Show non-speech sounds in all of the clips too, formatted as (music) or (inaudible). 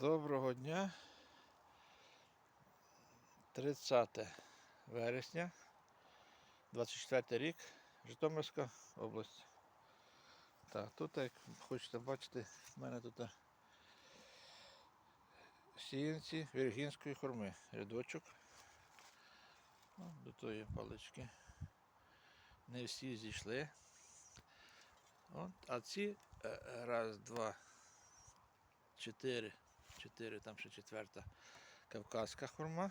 Доброго дня. 30 вересня, 24 рік, Житомирська область. Так, тут, як хочете бачити, в мене тут сіянці віргінської хурми. Рядочок. О, До тої палички. Не всі зійшли. От, а ці е, раз, два, чотири, чотири, там ще четверта кавказька хурма,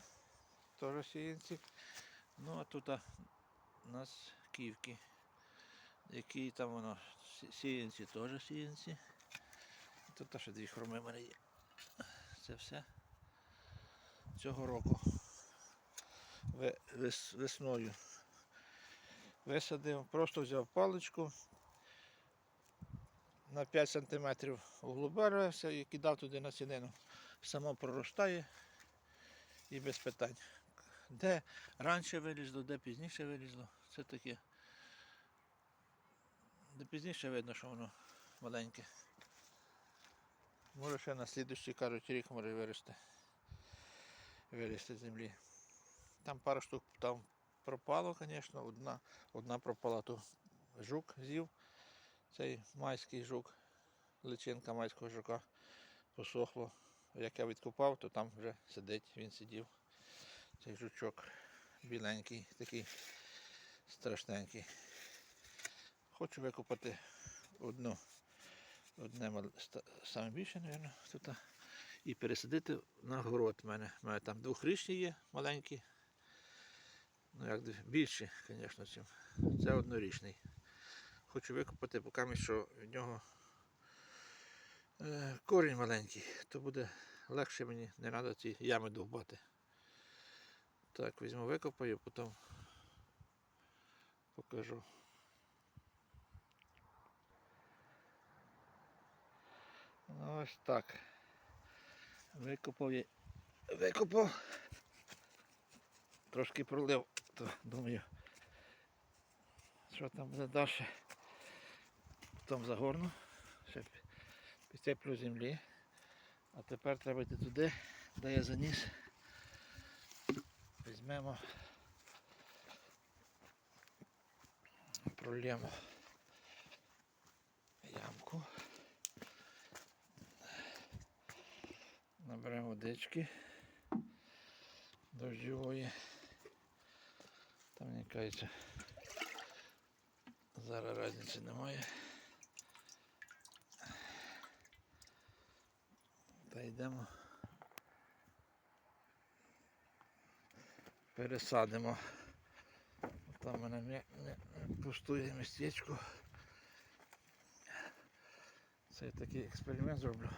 теж сіянці. Ну а тут у нас ківки, які там воно сіянці, теж сіянці. Тут ще дві хурми в мене є. Це все цього року. Весною висадив, просто взяв паличку, на 5 см углубився і кидав туди на сінину. Само проростає і без питань. Де раніше вилізло, де пізніше вилізло, це таке. Де пізніше видно, що воно маленьке. Може ще на слідущий, кажуть, рік може вирости. Вилізти з землі. Там пару штук там пропало, звісно, одна, одна пропала, то жук з'їв цей майський жук, личинка майського жука посохло. Як я відкопав, то там вже сидить, він сидів. Цей жучок біленький, такий страшненький. Хочу викопати одну, одне мал- ста- саме більше, мабуть, тут. І пересадити на город в мене. У мене там двохрічні є маленькі. Ну як більші, звісно, чим. Це однорічний хочу викопати, поки що в нього е, корінь маленький, то буде легше мені, не треба ці ями довбати. Так, візьму викопаю, потім покажу. Ось так. Викопав я. Викопав. Трошки пролив, то думаю, що там буде далі. Там загорну, ще пі- підсиплю землі. А тепер треба йти туди, де я заніс. Візьмемо, прольємо ямку. Наберемо водички дощової. Там мені кажеться, зараз різниці немає. Йдемо. Пересадимо. Там в мене не, не, не пустує містечко. Це я такий експеримент зроблю.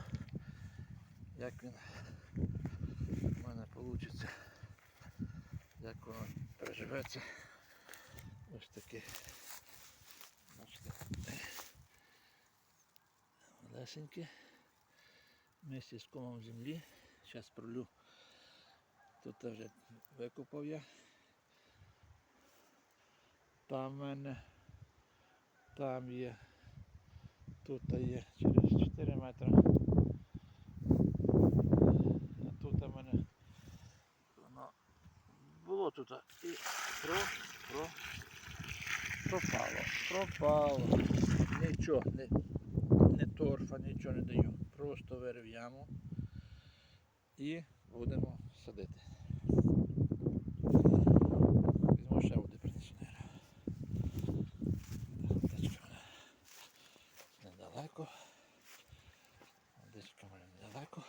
Як він в мене вийде. Як воно переживеться. Ось таке. Бачите. Лесеньке. Вместе з комом землі. Зараз пролю. Тут вже викопав я. Там в мене. Там є. Тут є через 4 метри. А тут в мене воно було тут і про, про, пропало. Пропало. Нічого, не, не торфа, нічого не даю. Просто вирив яму і будемо садити. Візьму ще води принесу. Водичка в мене недалеко. Водичка в мене недалеко.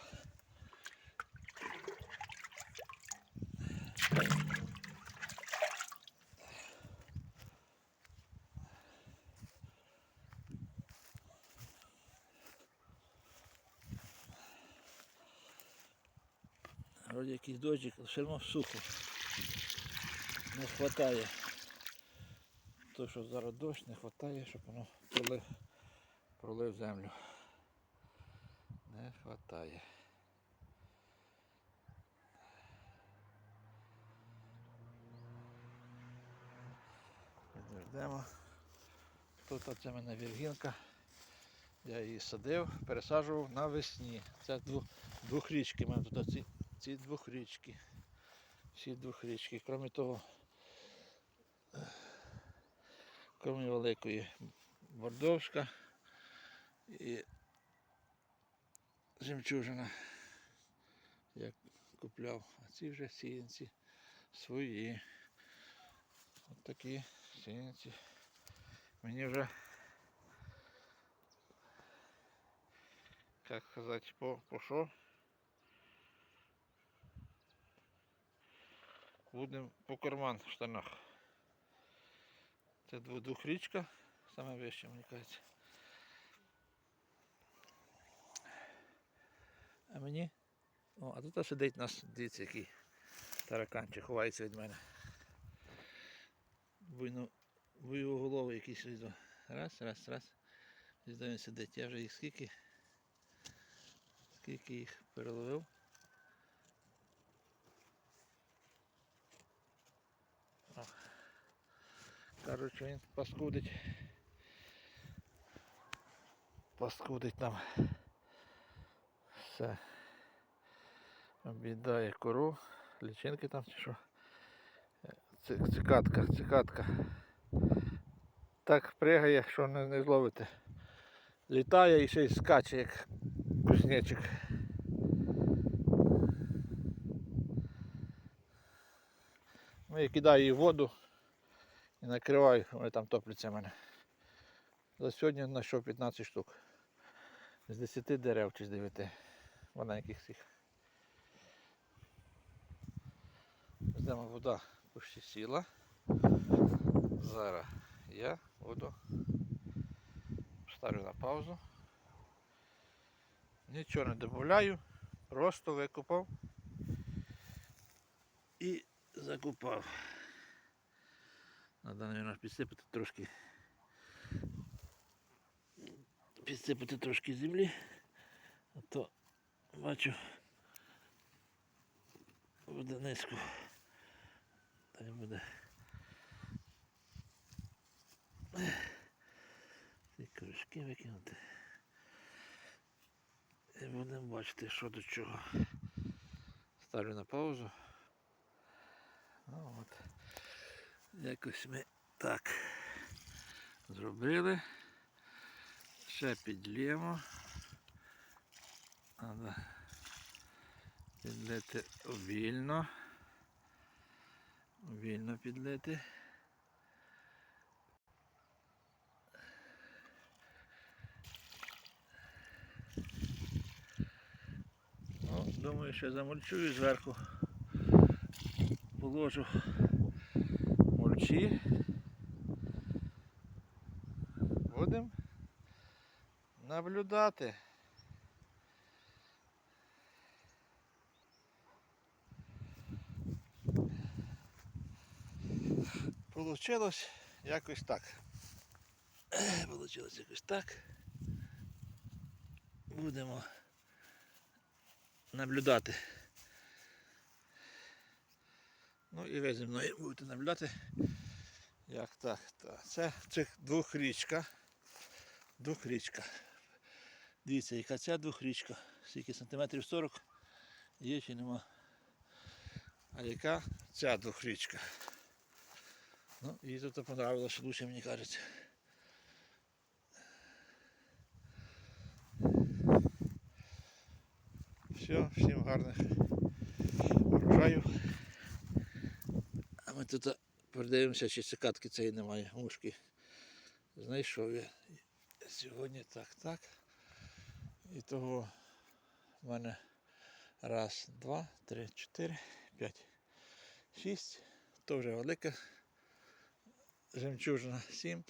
Вроді якийсь дощик, все одно сухо. Не вистачає. То, що зараз дощ, не вистачає, щоб воно пролив, пролив землю. Не вистачає. Підождемо. Тут оце мене віргінка. Я її садив, пересаджував навесні. Це двох, двохрічки. У тут ці, ці двохрічки. Всі двохрічки. Крім того, крім великої бордовська і жемчужина. Я купляв. А ці вже сіянці свої. От такі сіянці. Мені вже, як сказати, по, по? Будемо по карман в штанах. Це дво- двохрічка, саме вище, мені кажеться. А мені. О, а тут сидить нас, дивіться, який тараканчик ховається від мене. Буйно, буйоголовий якийсь ось. до. Раз, раз, раз. Ось сидить. Я вже їх скільки. Скільки їх переловив. Що він паскудить. Паскудить нам. Все. Об'їдає кору, лічинки там чи що. Цикатка, цикатка. Так пригає, що не, не зловите. Літає і ще й скаче, як кузнечик. Ну, я кидаю її воду і накриваю, вони там топляться в мене. За сьогодні знайшов 15 штук. З 10 дерев чи з 9 маленьких цих. Ждемо вода почти сіла. Зараз я воду ставлю на паузу. Нічого не додаю, просто викупав і закупав. Надо, мабуть, підсипати трошки. Підсипати трошки землі, а то бачу буде низько. Та й буде. Ці кружки викинути. І будемо бачити, що до чого. Ставлю на паузу. Ну, от. Якось ми так зробили. Ще підлємо. Треба підлити вільно. Вільно підлити. Ну, думаю, що замульчую зверху. Положу мульчі. Будемо наблюдати. Получилось якось так. (clears throat) Получилось якось так. Будемо наблюдати. Ну і ви зі мною будете наблюдати. Як так, так. Це цих двохрічка. Двохрічка. Дивіться, яка ця двохрічка. Скільки сантиметрів 40 є чи нема. А яка ця двохрічка? Ну, їй тут понравилось лучше, мені кажеться. Все, всім гарних врожаю. Тут подивимося, чи цикатки цієї немає, мушки. Знайшов я сьогодні так, так. І того в мене раз, два, три, чотири, п'ять, шість. То вже велика жемчужина. Сім,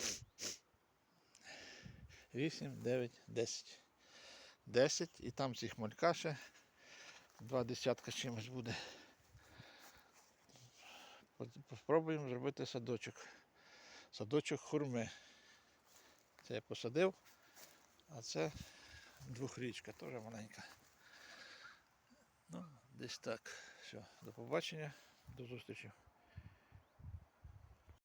вісім, дев'ять, десять. Десять. І там цих малька ще. Два десятка чимось буде. От Спробуємо зробити садочок. Садочок хурми. Це я посадив, а це двохрічка, теж маленька. Ну, десь так. Все, до побачення, до зустрічі.